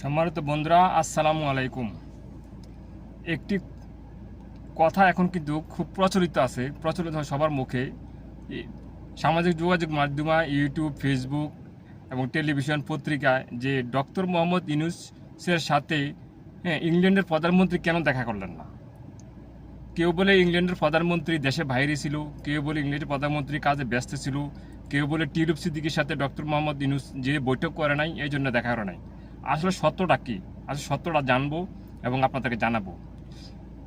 সম্মানিত বন্ধুরা, আসসালামু আলাইকুম। একটি কথা এখন কিন্তু খুব প্রচলিত আছে, প্রচলিত হয় সবার মুখে। সামাজিক যোগাযোগ মাধ্যমে, ইউটিউব, ফেসবুক এবং টেলিভিশন পত্রিকায় যে ডক্টর মোহাম্মদ ইউনুসের সাথে ইংল্যান্ডের প্রধানমন্ত্রী কেন দেখা করলেন না? কেউ বলে ইংল্যান্ডের প্রধানমন্ত্রী দেশে বাইরে ছিল, কেউ বলে ইংল্যান্ডের প্রধানমন্ত্রী কাজে ব্যস্ত ছিল, কেউ বলে টিউলিপ সিদ্দিকির সাথে ডক্টর মোহাম্মদ ইউনুস যে বৈঠক করে নাই, এই জন্য দেখা করে নাই। আসলে সত্যটা কি? আসলে সত্যটা জানব এবং আপনাদেরকে জানাব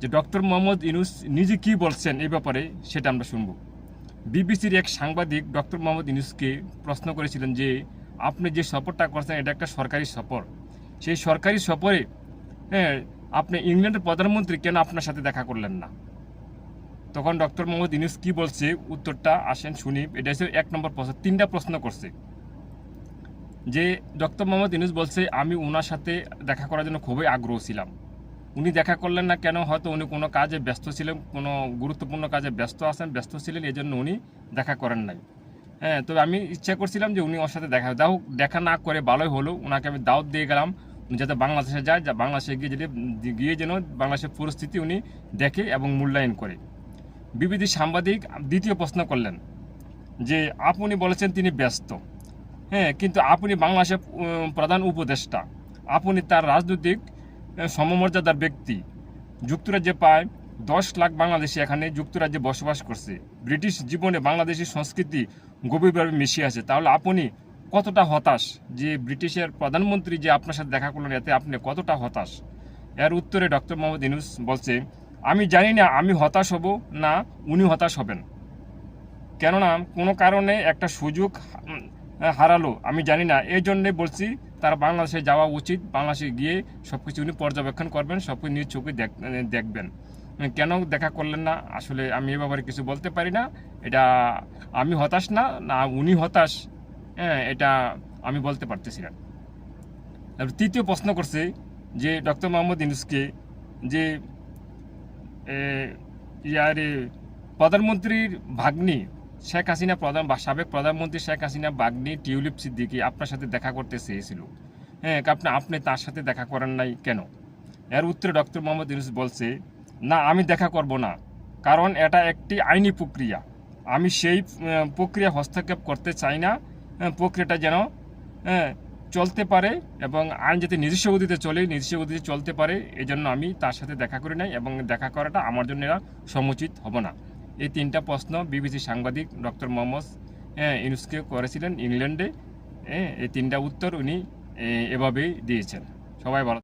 যে ডক্টর মোহাম্মদ ইউনুস নিজে কি বলছেন এই ব্যাপারে সেটা আমরা শুনব। বিবিসির এক সাংবাদিক ডক্টর মোহাম্মদ ইউনুসকে প্রশ্ন করেছিলেন যে, আপনি যে সফরটা করছেন, এটা একটা সরকারি সফর। সেই সরকারি সফরে হ্যাঁ আপনি ইংল্যান্ডের প্রধানমন্ত্রী কেন আপনার সাথে দেখা করলেন না? তখন ডক্টর মোহাম্মদ ইউনুস কি বলছে? উত্তরটা আসেন শুনি এটা হচ্ছে এক নম্বর প্রশ্ন, তিনটা প্রশ্ন করছে। যে ডক্টর মোহাম্মদ ইউনুস বলছে, আমি ওনার সাথে দেখা করার জন্য খুবই আগ্রহ ছিলাম। উনি দেখা করলেন না কেন? হয়তো উনি কোনো কাজে ব্যস্ত ছিলেন, কোনো গুরুত্বপূর্ণ কাজে ব্যস্ত আছেন, ব্যস্ত ছিলেন এই জন্য উনি দেখা করেন নাই। হ্যাঁ তবে আমি ইচ্ছা করছিলাম যে উনি ওর সাথে দেখা দাও দেখা না করে ভালোই হলো। ওনাকে আমি দাওয়াত দিয়ে গেলাম, উনি যাতে বাংলাদেশে যায়, যা বাংলাদেশে গিয়ে যদি গিয়ে যেন বাংলাদেশের পরিস্থিতি উনি দেখে এবং মূল্যায়ন করে। বিবিধি সাংবাদিক দ্বিতীয় প্রশ্ন করলেন যে, আপনি বলেছেন তিনি ব্যস্ত। হ্যাঁ কিন্তু আপনি বাংলাদেশের প্রধান উপদেষ্টা। আপনি তার রাজনৈতিক সমমর্যাদার ব্যক্তি। যুক্তরাজ্যে প্রায় দশ লাখ বাংলাদেশি এখানে যুক্তরাজ্যে বসবাস করছে। ব্রিটিশ জীবনে বাংলাদেশি সংস্কৃতি গভীরভাবে মিশিয়ে আছে। তাহলে আপনি কতটা হতাশ যে ব্রিটিশের প্রধানমন্ত্রী যে আপনার সাথে দেখা করলেন, এতে আপনি কতটা হতাশ? এর উত্তরে ডক্টর মোহাম্মদ ইনুস বলছে, আমি জানি না আমি হতাশ হব না উনি হতাশ হবেন। কেননা কোনো কারণে একটা সুযোগ হারালো। আমি জানি না। এই জন্যে বলছি, তারা বাংলাদেশে যাওয়া উচিত। বাংলাদেশে গিয়ে সব কিছু উনি পর্যবেক্ষণ করবেন সব কিছু নিজ চোখে দেখ- দেখবেন। কেন দেখা করলেন না? আসলে আমি এ ব্যাপারে কিছু বলতে পারি না। এটা আমি হতাশ না না উনি হতাশ। হ্যাঁ এটা আমি বলতে পারতেছি না। তারপর তৃতীয় প্রশ্ন করছে যে ডক্টর মোহাম্মদ ইউনুসকে যে ইয়ার প্রধানমন্ত্রীর ভাগ্নি শেখ হাসিনা প্রধান বা সাবেক প্রধানমন্ত্রী শেখ হাসিনা ভাগ্নি টিউলিপ সিদ্দিকি আপনার সাথে দেখা করতে চেয়েছিল। হ্যাঁ আপনি আপনি তার সাথে দেখা করেন নাই কেন? এর উত্তরে ডক্টর মোহাম্মদ ইউনুস বলছে, না, আমি দেখা করব না। কারণ এটা একটি আইনি প্রক্রিয়া। আমি সেই প্রক্রিয়া হস্তক্ষেপ করতে চাই না। প্রক্রিয়াটা যেন চলতে পারে এবং আইন যাতে নিজস্ব গতিতে চলে, নিজস্ব গতিতে চলতে পারে এই জন্য আমি তার সাথে দেখা করি নাই এবং দেখা করাটা আমার জন্য এরা সমুচিত হব না। এই তিনটা প্রশ্ন বিবিসি সাংবাদিক ডক্টর মোহাম্মদ হ্যাঁ, ইউনুসকে করেছিলেন ইংল্যান্ডে হ্যাঁ, এই তিনটা উত্তর উনি এভাবেই দিয়েছেন। সবাই ভালো